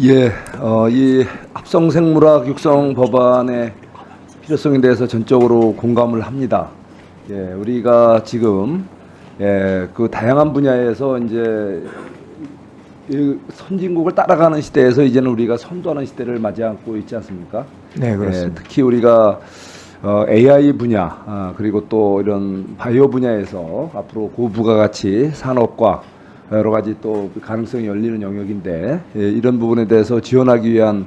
예, 어, 이 합성생물학 육성 법안의 필요성에 대해서 전적으로 공감을 합니다. 예, 우리가 지금 예, 그 다양한 분야에서 이제 이 선진국을 따라가는 시대에서 이제는 우리가 선도하는 시대를 맞이하고 있지 않습니까? 네, 그렇습니다. 예, 특히 우리가 어, AI 분야 아, 그리고 또 이런 바이오 분야에서 앞으로 고부가가치 산업과 여러 가지 또 가능성이 열리는 영역인데 예, 이런 부분에 대해서 지원하기 위한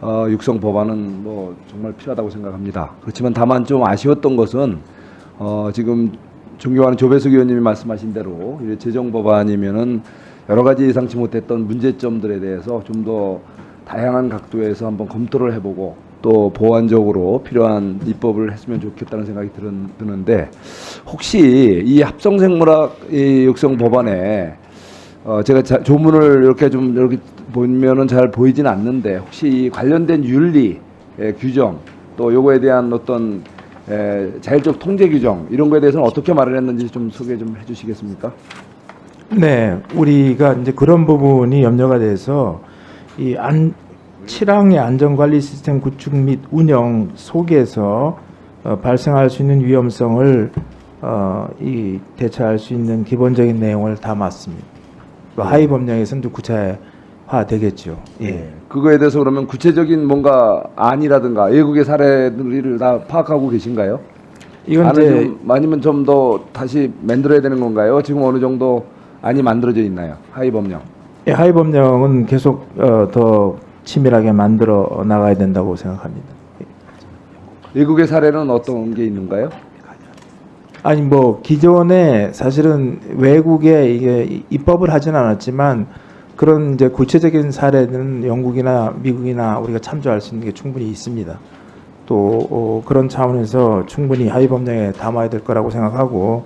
어, 육성 법안은 뭐 정말 필요하다고 생각합니다. 그렇지만 다만 좀 아쉬웠던 것은 어, 지금 존경하는 조배석 의원님이 말씀하신 대로 이 재정 법안이면은 여러 가지 예상치 못했던 문제점들에 대해서 좀 더 다양한 각도에서 한번 검토를 해보고 또 보완적으로 필요한 입법을 했으면 좋겠다는 생각이 드는, 드는데 혹시 이 합성생물학 이 육성 법안에 어 제가 자, 조문을 이렇게 좀 이렇게 보면은 잘 보이진 않는데 혹시 이 관련된 윤리 예, 규정 또 요거에 대한 어떤 에, 자율적 통제 규정 이런 거에 대해서는 어떻게 말을 했는지 좀 소개 좀 해주시겠습니까? 네, 우리가 이제 그런 부분이 염려가 돼서 이 안, 칠항의 안전관리 시스템 구축 및 운영 속에서 어, 발생할 수 있는 위험성을 어, 이 대처할 수 있는 기본적인 내용을 담았습니다. 그 하위 법령에서는 좀 구체화 되겠죠. 예. 그거에 대해서 그러면 구체적인 뭔가 안이라든가 외국의 사례들을 다 파악하고 계신가요? 이건 이제 좀 아니면 좀 더 다시 만들어야 되는 건가요? 지금 어느 정도 안이 만들어져 있나요? 하위 법령. 예, 하위 법령은 계속 어, 더 치밀하게 만들어 나가야 된다고 생각합니다. 외국의 사례는 어떤 게 있는가요? 아니 뭐 기존에 사실은 외국에 이게 입법을 하진 않았지만 그런 이제 구체적인 사례는 영국이나 미국이나 우리가 참조할 수 있는 게 충분히 있습니다. 또 어, 그런 차원에서 충분히 하위 법령에 담아야 될 거라고 생각하고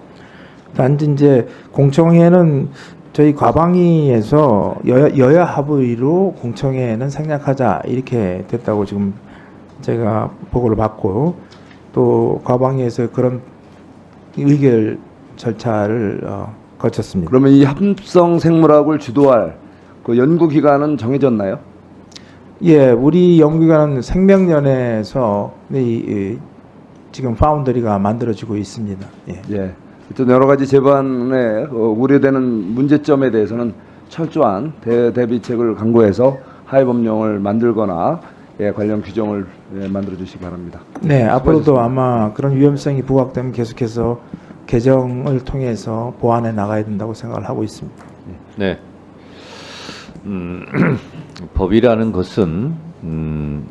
단지 이제 공청회는 저희 과방위에서 여야, 여야 합의로 공청회는 생략하자 이렇게 됐다고 지금 제가 보고를 받고 또 과방위에서 그런 의결 절차를 어, 거쳤습니다. 그러면 이 합성 생물학을 주도할 그 연구 기관은 정해졌나요? 예, 우리 연구기관은 생명연에서 이, 이, 지금 파운더리가 만들어지고 있습니다. 예. 예. 어쨌든 여러 가지 제반에 어, 우려되는 문제점에 대해서는 철저한 대, 대비책을 강구해서 하위 법령을 만들거나 예, 관련 규정을 예, 만들어 주시기 바랍니다. 네, 앞으로도 수고하셨습니다. 아마 그런 위험성이 부각되면 계속해서 개정을 통해서 보완해 나가야 된다고 생각을 하고 있습니다. 네. 음, 법이라는 것은 음,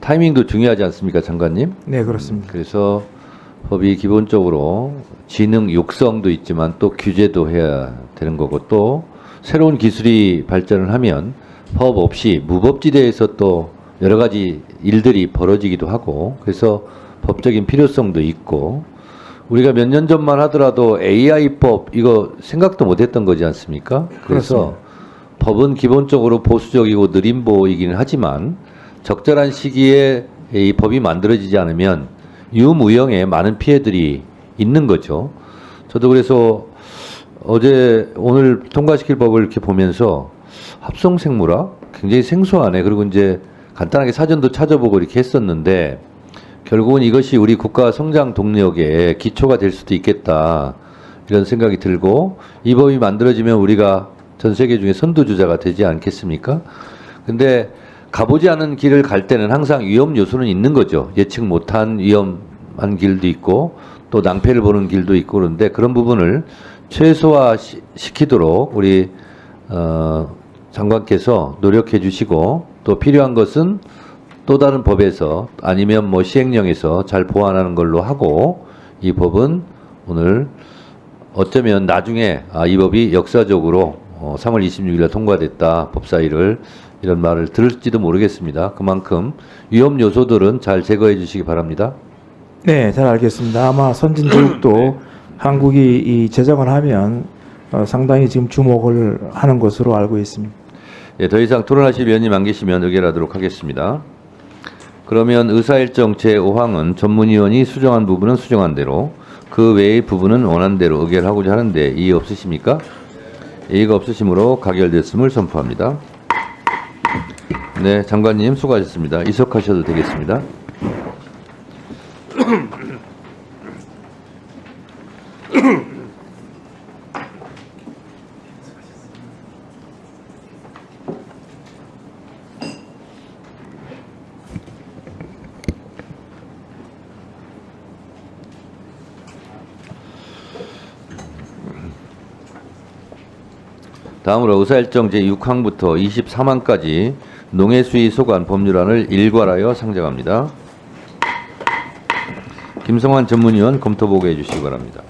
타이밍도 중요하지 않습니까, 장관님? 네, 그렇습니다. 그래서 법이 기본적으로 지능 육성도 있지만 또 규제도 해야 되는 거고 또 새로운 기술이 발전을 하면 법 없이 무법지대에서 또 여러 가지 일들이 벌어지기도 하고 그래서 법적인 필요성도 있고 우리가 몇 년 전만 하더라도 AI법 이거 생각도 못했던 거지 않습니까? 그래서 그렇습니다. 법은 기본적으로 보수적이고 느린 보이기는 하지만 적절한 시기에 이 법이 만들어지지 않으면 유무형의 많은 피해들이 있는 거죠. 저도 그래서 어제 오늘 통과시킬 법을 이렇게 보면서 합성생물학 굉장히 생소하네. 그리고 이제 간단하게 사전도 찾아보고 이렇게 했었는데 결국은 이것이 우리 국가 성장 동력의 기초가 될 수도 있겠다. 이런 생각이 들고 이 법이 만들어지면 우리가 전 세계 중에 선두주자가 되지 않겠습니까? 근데 가보지 않은 길을 갈 때는 항상 위험 요소는 있는 거죠. 예측 못한 위험한 길도 있고 또 낭패를 보는 길도 있고 그런데 그런 부분을 최소화 시- 시키도록 우리 어, 장관께서 노력해 주시고 또 필요한 것은 또 다른 법에서 아니면 뭐 시행령에서 잘 보완하는 걸로 하고 이 법은 오늘 어쩌면 나중에 아, 이 법이 역사적으로 어, 3월 26일에 통과됐다 법사위를 이런 말을 들을지도 모르겠습니다. 그만큼 위험 요소들은 잘 제거해 주시기 바랍니다. 네, 잘 알겠습니다. 아마 선진국도 한국이 이 제정을 하면 어, 상당히 지금 주목을 하는 것으로 알고 있습니다. 예, 더 이상 토론하실 위원님 안 계시면 의결하도록 하겠습니다. 그러면 의사일정 제5항은 전문위원이 수정한 부분은 수정한 대로 그 외의 부분은 원한 대로 의결하고자 하는데 이의 없으십니까? 이의가 없으시므로 가결됐음을 선포합니다. 네, 장관님 수고하셨습니다. 이석하셔도 되겠습니다. 다음으로 의사일정 제6항부터 23항까지 농해수위 소관 법률안을 일괄하여 상정합니다. 김성환 전문위원 검토 보고해 주시기 바랍니다.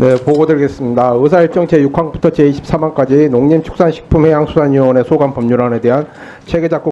네, 보고드리겠습니다. 의사일정 제6항부터 제23항까지 농림축산식품해양수산위원회 소관 법률안에 대한 체계작구